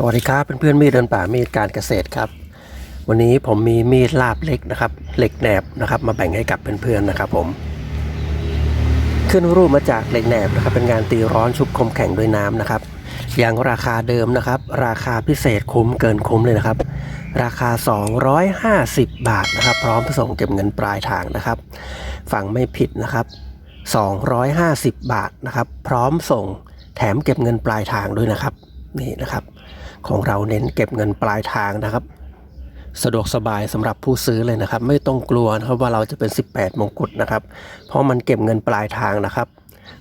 สวัสดีครับเพื่อนๆมีดเดินป่ามีดการเกษตรครับ วันนี้ผมมีมีดลาบเล็กนะครับเหล็กแหนบนะครับ มาแบ่งให้กับเพื่อนๆนะครับผม ขึ้นรูปมาจากเหล็กแหนบนะครับ เป็นงานตีร้อนชุบคมแข็งด้วยน้ำนะครับอย่างราคาเดิมนะครับ ราคาพิเศษคุ้มเกินคุ้มเลยนะครับ ราคา 250 บาทนะครับ พร้อมส่งเก็บเงินปลายทางนะครับฟังไม่ผิดนะครับ 250 บาทนะครับ พร้อมส่งแถมเก็บเงินปลายทางด้วยนะครับนี่นะครับ ของเราเน้นเก็บเงินปลายทางนะครับ สะดวกสบายสำหรับผู้ซื้อเลยนะครับ ไม่ต้องกลัวนะครับว่าเราจะเป็น 18 มงกุฎนะครับ เพราะมันเก็บเงินปลายทางนะครับ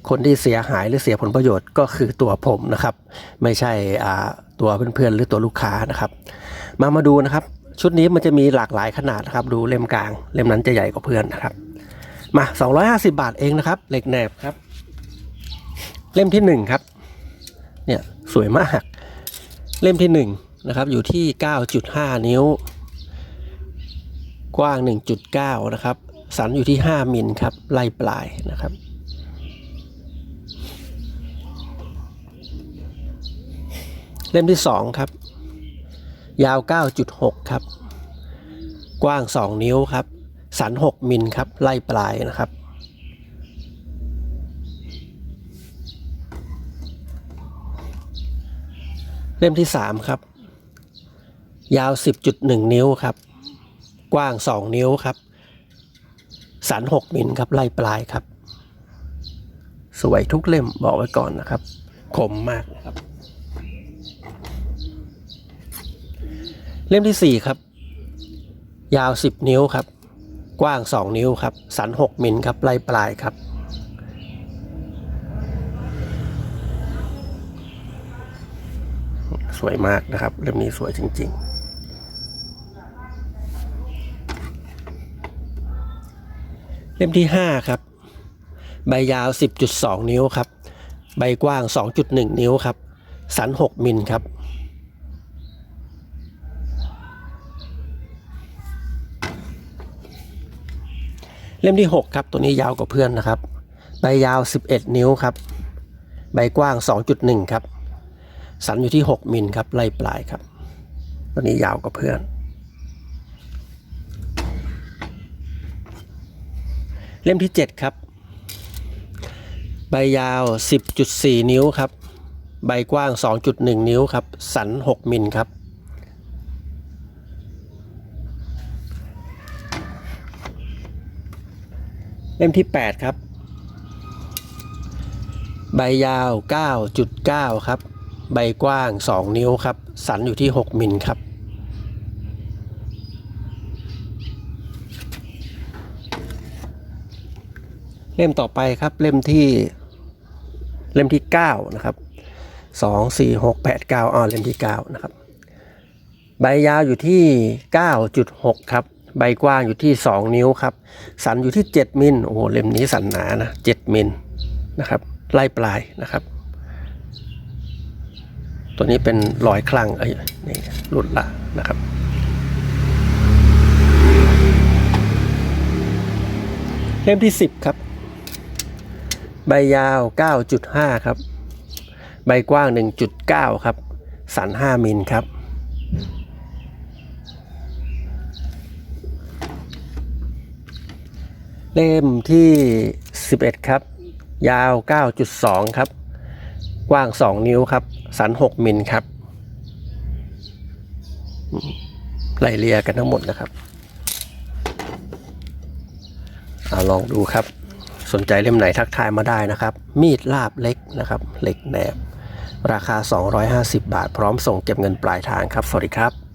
คนที่เสียหายหรือเสียผลประโยชน์ก็คือตัวผมนะครับ ไม่ใช่อ่าตัวเพื่อนๆหรือตัวลูกค้านะครับ มามาดูนะครับ ชุดนี้มันจะมีหลากหลายขนาดนะครับ ดูเล่มกลาง เล่มนั้นจะใหญ่กว่าเพื่อนนะครับ มา 250 บาทเองนะครับเหล็กแหนบครับ เล่มที่หนึ่งครับเนี่ยสวยมาก เล่มที่หนึ่งนะครับอยู่ที่ 9.5 นิ้ว กว้าง 1.9 นะครับ สันอยู่ที่ 5มิลครับไล่ปลายนะครับ เล่มที่สองครับ ยาว 9.6 ครับ กว้าง 2 นิ้วครับ สัน 6มิลครับไล่ปลายนะครับ เล่มที่3ครับ ยาว 10.1 นิ้วครับ กว้าง 2 นิ้วครับ สัน 6 มิลครับไล่ปลายครับ สวยทุกเล่มบอกไว้ก่อนนะครับคมมากนะครับ เล่มที่ 4 ครับ ยาว 10 นิ้วครับ กว้าง 2 นิ้วครับ สัน 6 มิลครับไล่ปลายครับ สวยมากนะครับ เล่มนี้สวยจริง ๆเล่มที่ 5 ครับ ใบยาว 10.2 นิ้วครับ ใบกว้าง 2.1 นิ้วครับ สัน 6 มิลครับ เล่มที่ 6 ครับ ตัวนี้ยาวกว่าเพื่อนนะครับ ใบยาว 11 นิ้วครับ ใบกว้าง 2.1 ครับ สันอยู่ที่ 6 มิลครับไล่ปลายครับ ตัวนี้ยาวกว่าเพื่อน เล่มที่ 7 ครับ ใบยาว 10.4 นิ้วครับ ใบกว้าง 2.1 นิ้วครับ สัน 6 มิลครับ เล่มที่ 8 ครับ ใบยาว 9.9 ครับ ใบกว้าง 2 นิ้วครับ สันอยู่ที่ 6 มิลครับ เล่มต่อไปครับเล่มที่เล่มที่ 9 นะครับ 2 4 6 8 9อ่าเล่มที่ 9 นะครับ ใบยาวอยู่ที่ 9.6 ครับ ใบกว้างอยู่ที่ 2 นิ้วครับ สันอยู่ที่ 7 มิล โอ้โห เล่มนี้สันหนานะ 7 มิลนะครับ ไล่ปลายนะครับ ตัวนี้เป็นรอยคลังไอ้นี่หลุดละนะครับเล่มที่ 10 ครับ ใบยาว 9.5 ครับ ใบกว้าง 1.9 ครับ สัน 5 มิลครับ เล่มที่ 11 ครับ ยาว 9.2 ครับ กว้าง 2 นิ้วครับ สัน 6 มิลครับไล่เลียกันทั้งหมดนะครับเอาลองดูครับ สนใจเล่มไหนทักทายมาได้นะครับ มีดลาบเล็กนะครับเหล็กแหนบ ราคา 250 บาท พร้อมส่งเก็บเงินปลายทางครับ สวัสดีครับ